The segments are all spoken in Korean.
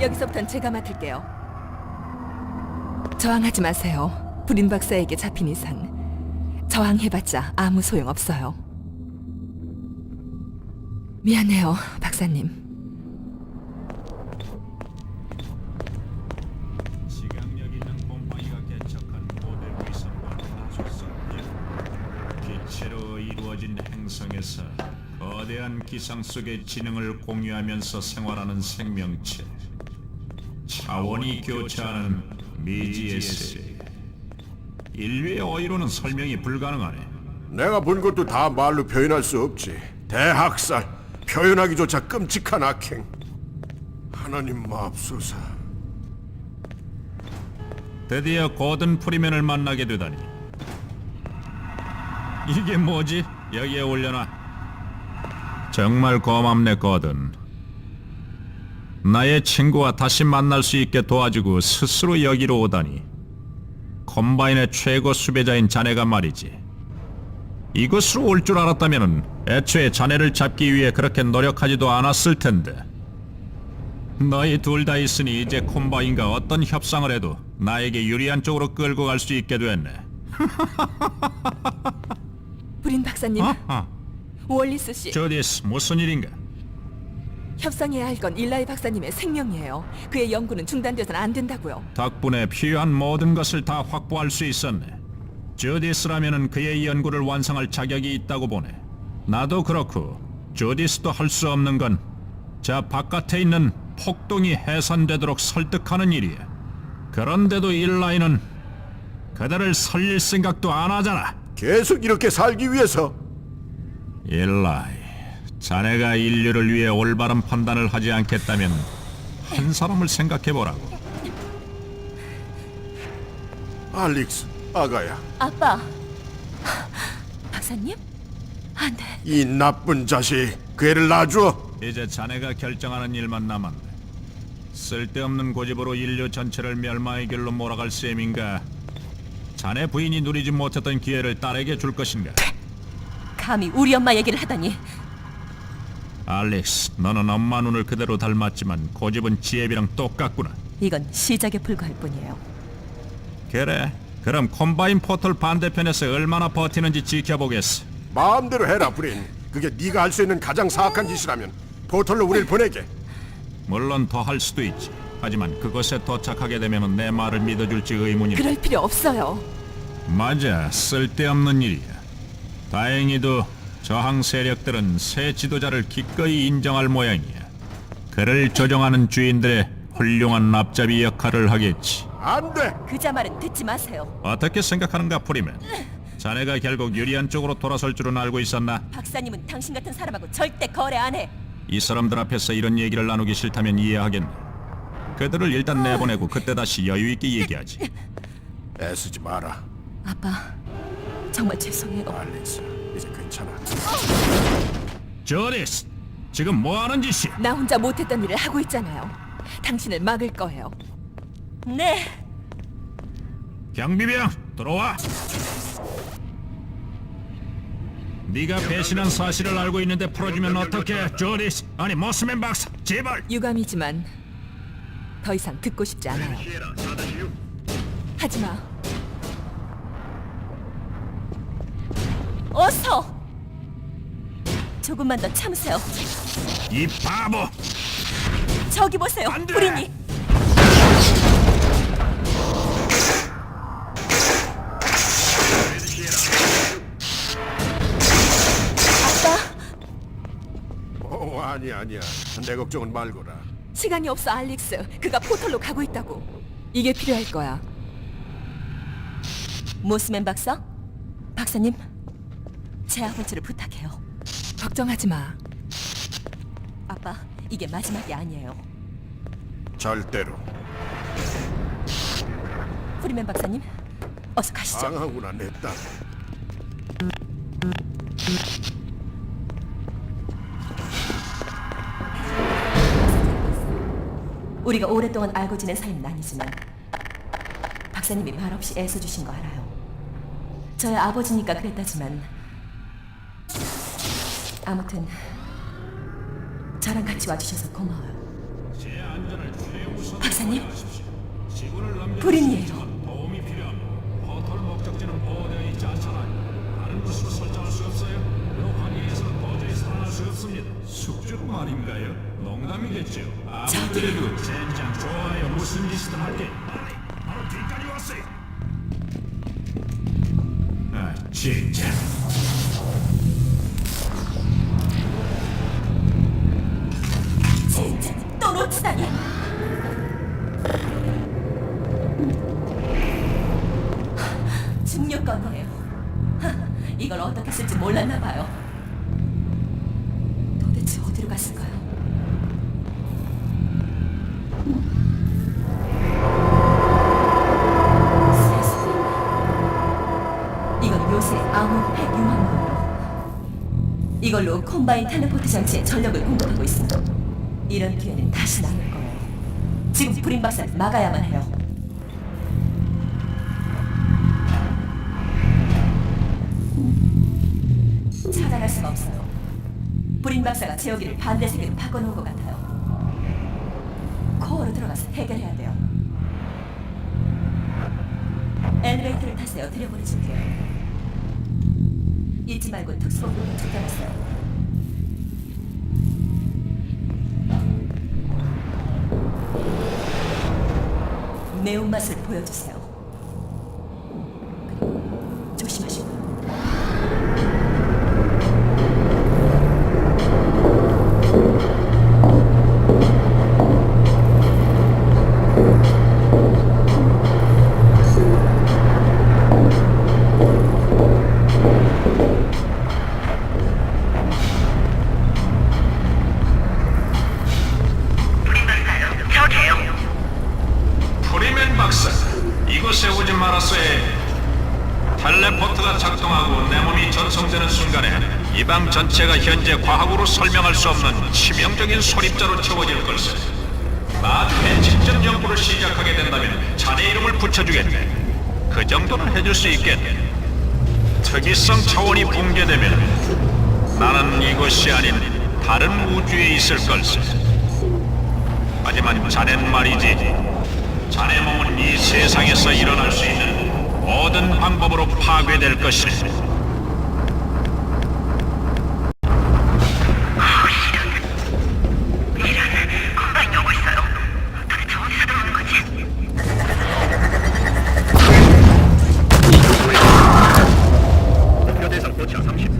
여기서부턴 제가 맡을게요. 저항하지 마세요. 불인 박사에게 잡힌 이상 저항해봤자 아무 소용 없어요. 미안해요, 박사님. 기상 속의 지능을 공유하면서 생활하는 생명체 차원이 교차하는 미지의 세계 인류의 어휘로는 설명이 불가능하네 내가 본 것도 다 말로 표현할 수 없지. 대학살, 표현하기조차 끔찍한 악행. 하나님 마옵소서. 드디어 고든 프리맨을 만나게 되다니 이게 뭐지? 여기에 올려놔 정말 고맙네 고든 나의 친구와 다시 만날 수 있게 도와주고 스스로 여기로 오다니. 콤바인의 최고 수배자인 자네가 말이지. 이곳으로 올 줄 알았다면 애초에 자네를 잡기 위해 그렇게 노력하지도 않았을 텐데. 너희 둘 다 있으니 이제 콤바인과 어떤 협상을 해도 나에게 유리한 쪽으로 끌고 갈 수 있게 됐네. 불인 박사님, 아하, 월리스 씨, 저디스 무슨 일인가? 협상해야 할 건 일라이 박사님의 생명이에요. 그의 연구는 중단돼서는 안 된다고요. 덕분에 필요한 모든 것을 다 확보할 수 있었네. 저디스라면은 그의 연구를 완성할 자격이 있다고 보네. 나도 그렇고 저디스도 할 수 없는 건 저 바깥에 있는 폭동이 해산되도록 설득하는 일이야. 그런데도 일라이는 그들을 살릴 생각도 안 하잖아. 계속 이렇게 살기 위해서 일라이, 자네가 인류를 위해 올바른 판단을 하지 않겠다면 한 사람을 생각해 보라고. 알릭스 아가야, 아빠, 박사님? 안 돼. 이 나쁜 자식, 그 애를 놔줘. 이제 자네가 결정하는 일만 남았네. 쓸데없는 고집으로 인류 전체를 멸망의 길로 몰아갈 셈인가? 자네 부인이 누리지 못했던 기회를 딸에게 줄 것인가? 감히 우리 엄마 얘기를 하다니 알렉스, 너는 엄마 눈을 그대로 닮았지만 고집은 지혜비랑 똑같구나. 이건 시작에 불과할 뿐이에요. 그래, 그럼 콤바인 포털 반대편에서 얼마나 버티는지 지켜보겠어. 마음대로 해라, 브린. 그게 네가 할 수 있는 가장 사악한 짓이라면 포털로 우릴 보내게. 물론 더 할 수도 있지. 하지만 그곳에 도착하게 되면 내 말을 믿어줄지 의문이다. 그럴 필요 없어요. 맞아, 쓸데없는 일이야. 다행히도 저항 세력들은 새 지도자를 기꺼이 인정할 모양이야. 그를 조정하는 주인들의 훌륭한 납잡이 역할을 하겠지. 안 돼. 그자 말은 듣지 마세요. 어떻게 생각하는가, 프리맨? 자네가 결국 유리한 쪽으로 돌아설 줄은 알고 있었나? 박사님은 당신 같은 사람하고 절대 거래 안 해. 이 사람들 앞에서 이런 얘기를 나누기 싫다면 이해하겠네. 그들을 일단 내보내고 그때 다시 여유 있게 얘기하지. 애쓰지 마라, 아빠, 정말 죄송해요. 알릭스. 이제 괜찮아. 조리스, 지금 뭐 하는 짓이야? 나 혼자 못했던 일을 하고 있잖아요. 당신을 막을 거예요. 네, 경비병 들어와. 네가 배신한 사실을 알고 있는데 풀어주면 어떡해, 조리스? 아니 모스맨 박사, 제발. 유감이지만 더 이상 듣고 싶지 않아요. 하지 마. 어서. 조금만 더 참으세요. 이 바보. 저기 보세요, 안 돼! 우리니. 아빠, 어, 아니 아니야. 내 걱정은 말거라. 시간이 없어, 알릭스. 그가 포털로 가고 있다고. 이게 필요할 거야. 모스맨 박사, 박사님, 제 아버지를 부탁해요. 걱정하지 마. 아빠, 이게 마지막이 아니에요. 절대로. 프리맨 박사님, 어서 가시죠. 강하구나 내 딸. 우리가 오랫동안 알고 지낸 사이는 아니지만 박사님이 말없이 애써주신 거 알아요. 저의 아버지니까 그랬다지만 아무튼 저랑 같이 와주셔서 고마워요. 제 안전을 최우선. 박사님, 불인이에요. 도움이 필요합니다. 포털 목적지는 보호되어 있지 않잖아요. 다른 곳으로 설정할 수 없어요. 그 환경에서는 도저히 살아날 수 없습니다. 숙주로 말인가요? 농담이겠죠. 아무래도 젠장 좋아요. 무슨 짓이든 할게. 빨리, 바로 뒤까지 왔어요. 아. 진짜 이걸로 콤바인 텔레포트 장치에 전력을 공급하고 있습니다. 이런 기회는 다시 나올 거예요. 지금 브린 박사를 막아야만 해요. 차단할 수가 없어요. 브린 박사가 제어기를 반대 세계로 바꿔놓은 것 같아요. 코어로 들어가서 해결해야 돼요. 엘리베이터를 타세요. 들여보내줄게요. 잊지 말고 특수본부로 찾아갔어요. 매운맛을 보여주세요. 전체가 현재 과학으로 설명할 수 없는 치명적인 소립자로 채워질 걸세. 나중에 직접 연구를 시작하게 된다면 자네 이름을 붙여주겠네. 그 정도는 해줄 수 있겠네. 특이성 차원이 붕괴되면 나는 이곳이 아닌 다른 우주에 있을 걸세. 하지만 자넨 말이지. 자네 몸은 이 세상에서 일어날 수 있는 모든 방법으로 파괴될 것이네. 무엇을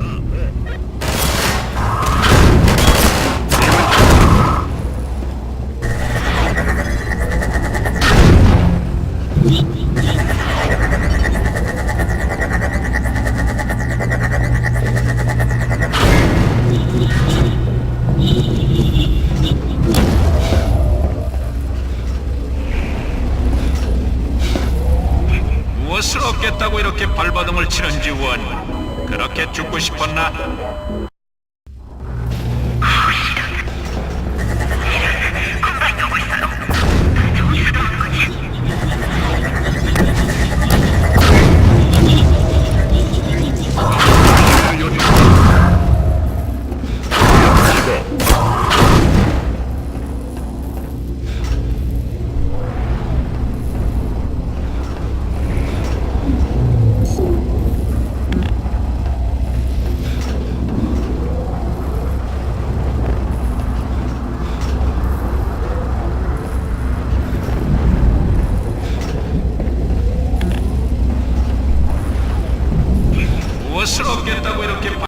무엇을 얻겠다고 이렇게 발...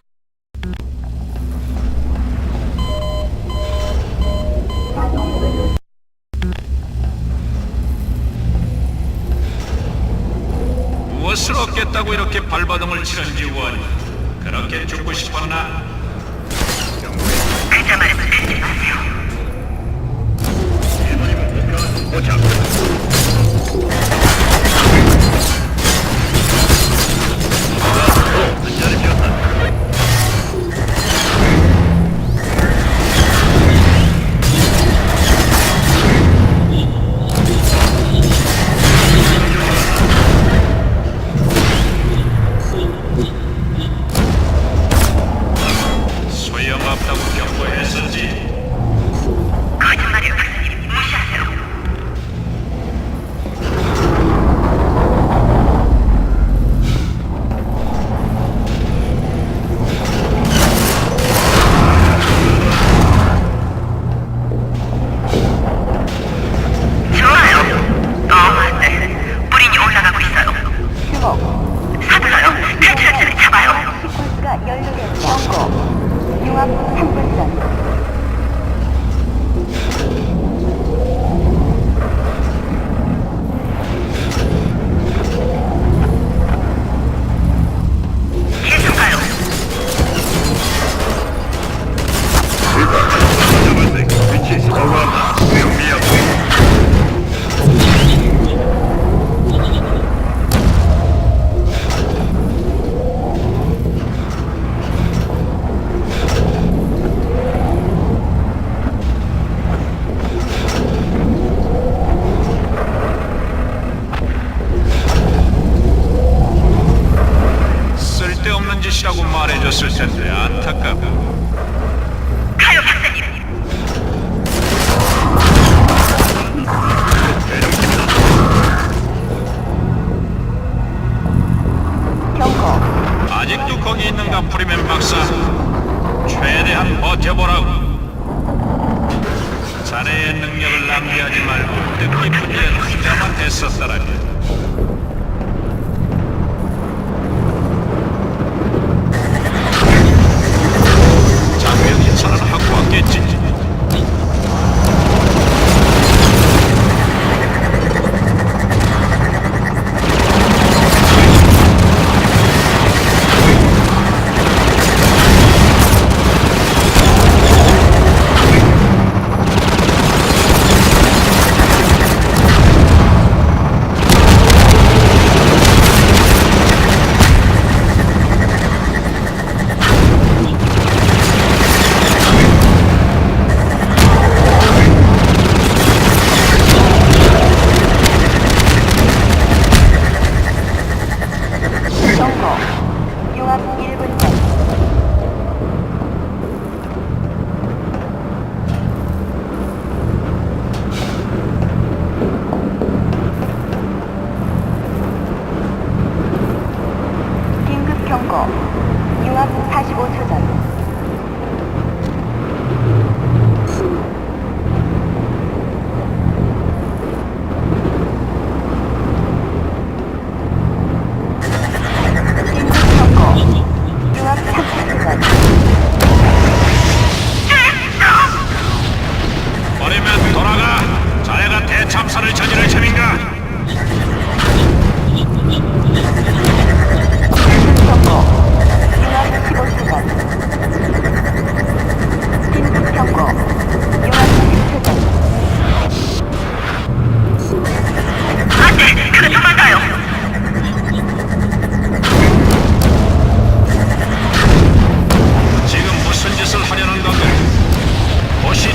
무엇을 얻겠다고 이렇게 발버둥을 치는지 원. 그렇게 죽고 싶었나? ครับ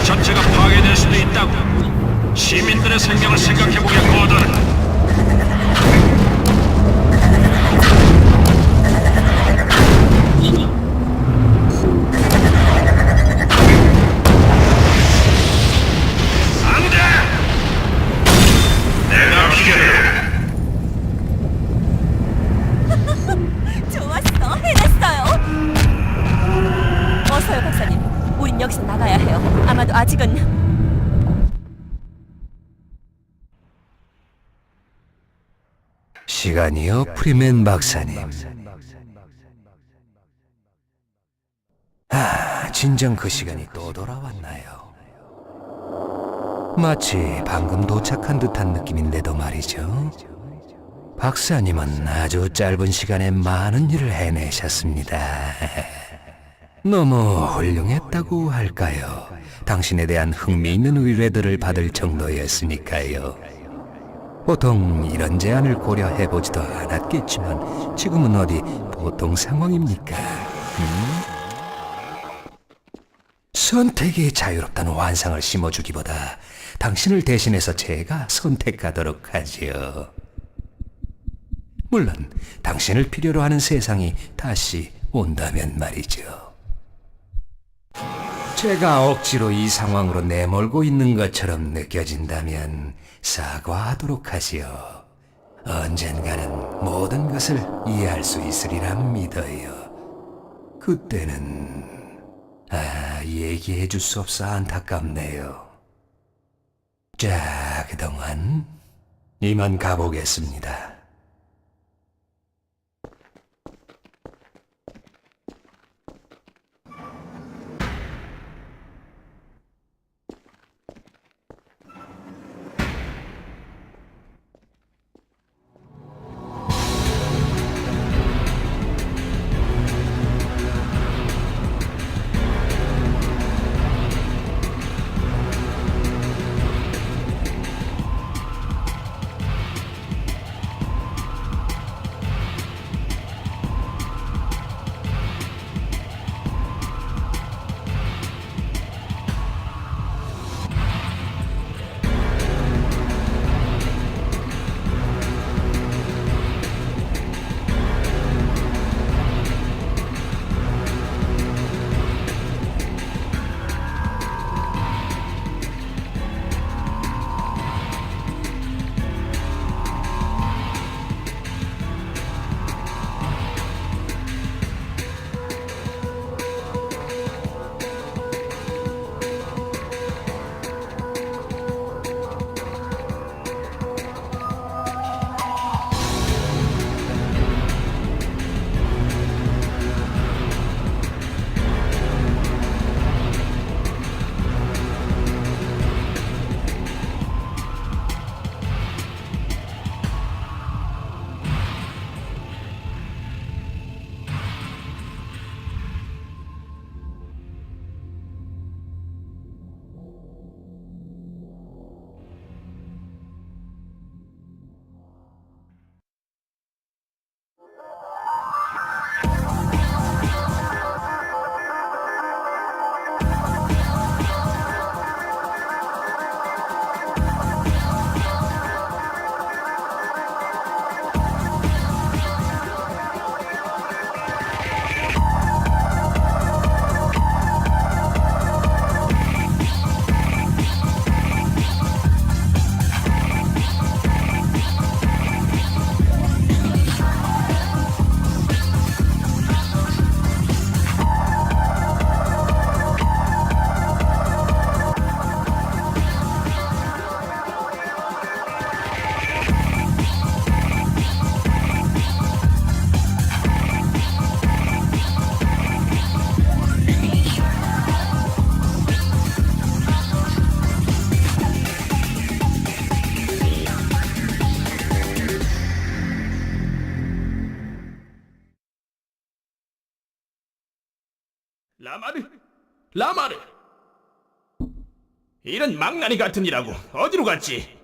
전체가 파괴될 수도 있다고. 시민들의 생명을 생각해보겠거든 시간이요, 프리맨 박사님. 아, 진정 그 시간이 또 돌아왔나요? 마치 방금 도착한 듯한 느낌인데도 말이죠. 박사님은 아주 짧은 시간에 많은 일을 해내셨습니다. 너무 훌륭했다고 할까요? 당신에 대한 흥미있는 의뢰들을 받을 정도였으니까요. 보통 이런 제안을 고려해보지도 않았겠지만 지금은 어디 보통 상황입니까? 음? 선택이 자유롭다는 환상을 심어주기보다 당신을 대신해서 제가 선택하도록 하지요. 물론 당신을 필요로 하는 세상이 다시 온다면 말이죠. 제가 억지로 이 상황으로 내몰고 있는 것처럼 느껴진다면 사과하도록 하지요. 언젠가는 모든 것을 이해할 수 있으리라 믿어요. 그때는 아 얘기해 줄 수 없어 안타깝네요. 자 그동안 이만 가보겠습니다. 라마르? 라마르? 이런 망나니 같은 이라고 어디로 갔지?